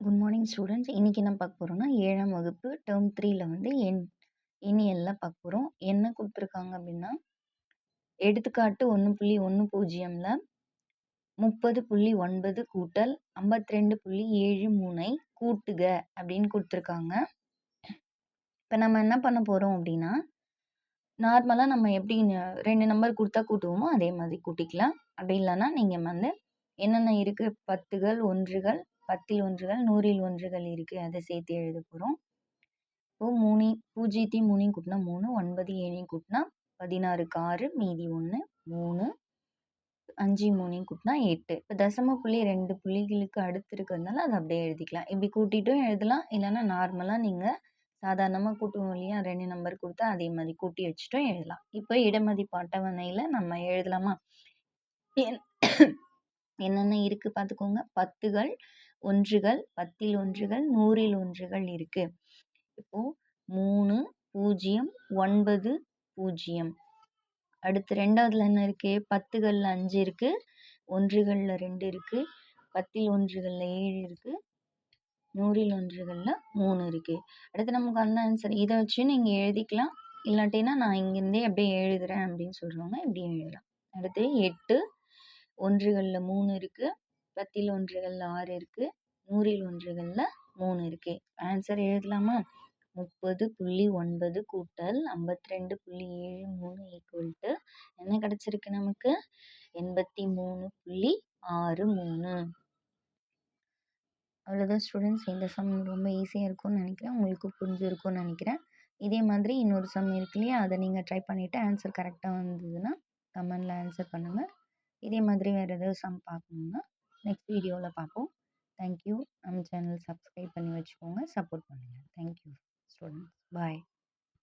Good morning students. இன்றைக்கி என்ன பார்க்க போகிறோம்னா ஏழாம் வகுப்பு டேர்ம் த்ரீயில் வந்து எண் எண்ணியல்லாம் பார்க்க போகிறோம் என்ன கொடுத்துருக்காங்க அப்படின்னா எடுத்துக்காட்டு ஒன்று புள்ளி ஒன்று பூஜ்ஜியமில் முப்பது புள்ளி ஒன்பது கூட்டல் ஐம்பத்தி ரெண்டு புள்ளி ஏழு மூணை கூட்டுக அப்படின்னு கொடுத்துருக்காங்க. இப்போ நம்ம என்ன பண்ண போகிறோம் அப்படின்னா நார்மலாக நம்ம எப்படி ரெண்டு நம்பர் கொடுத்தா கூட்டுவோமோ அதே மாதிரி கூட்டிக்கலாம். அப்படி இல்லைன்னா நீங்கள் வந்து என்னென்ன இருக்குது பத்துகள் ஒன்றுகள் பத்தில் ஒன்றுகள் நூறில் ஒன்றுகள் இருக்குது அதை சேர்த்து எழுத போகிறோம் இப்போ மூணு பூஜ்ஜியத்தையும் மூணையும் கூட்டினா மூணு ஒன்பது ஏழையும் கூட்டினா பதினாறுக்கு ஆறு மீதி ஒன்று மூணு அஞ்சு மூணையும் கூட்டினா எட்டு. இப்போ தசம புள்ளி ரெண்டு புள்ளிகளுக்கு அடுத்து இருக்கிறதுனால அதை அப்படியே எழுதிக்கலாம். இப்படி கூட்டிட்டும் எழுதலாம். இல்லைன்னா நார்மலாக நீங்கள் சாதாரணமாக கூட்டுவோம் இல்லையா ரெண்டு நம்பர் கொடுத்தா அதே மாதிரி கூட்டி வச்சுட்டும் எழுதலாம். இப்போ இடமதிப்பு அட்டவணையில் நம்ம எழுதலாமா? என்னென்ன இருக்குது பார்த்துக்கோங்க. பத்துகள் ஒன்றுகள் பத்தில் ஒன்றுகள் நூறில் ஒன்றுகள் இருக்குது இப்போது மூணு பூஜ்ஜியம் ஒன்பது பூஜ்ஜியம் அடுத்து ரெண்டாவதுல என்ன இருக்குது பத்துகளில் அஞ்சு இருக்குது ஒன்றுகளில் ரெண்டு இருக்குது பத்தில் ஒன்றுகளில் ஏழு இருக்குது நூறில் ஒன்றுகளில் மூணு இருக்குது அடுத்து நமக்கு அந்த ஆன்சர் இதை வச்சு நீங்கள் எழுதிக்கலாம். இல்லாட்டினா நான் இங்கேருந்தே அப்படியே எழுதுகிறேன் அப்படின்னு சொல்கிறவங்க இப்படி எழுதலாம். அடுத்து எட்டு ஒன்றுகளில் மூணு இருக்குது பத்தில் ஒன்றுகளில் ஆறு இருக்குது நூறில் ஒன்றுகளில் மூணு இருக்குது ஆன்சர் எழுதலாமா? முப்பது புள்ளி ஒன்பது கூட்டல் ஐம்பத்தி ரெண்டு புள்ளி ஏழு மூணு ஈக்குவல் டு என்ன கிடச்சிருக்கு நமக்கு? எண்பத்தி மூணு புள்ளி ஆறு மூணு. அவ்வளோதான் ஸ்டூடெண்ட்ஸ் இந்த சம் ரொம்ப ஈஸியாக இருக்கும்னு நினைக்கிறேன். உங்களுக்கு புரிஞ்சிருக்கும்னு நினைக்கிறேன். இதே மாதிரி இன்னொரு சம் இருக்கு இல்லையா? அதை நீங்கள் ட்ரை பண்ணிவிட்டு ஆன்சர் கரெக்டாக வந்ததுன்னா கமெண்டில் ஆன்சர் பண்ணுங்கள் இதே மாதிரி வேறு ஏதாவது சம் பார்க்கணுன்னா நெக்ஸ்ட் வீடியோவில் பார்ப்போம் தேங்க்யூ நம்ம சேனல் சப்ஸ்கிரைப் பண்ணி வச்சுக்கோங்க. சப்போர்ட் பண்ணுங்கள் தேங்க்யூ ஸ்டூடெண்ட்ஸ் பாய்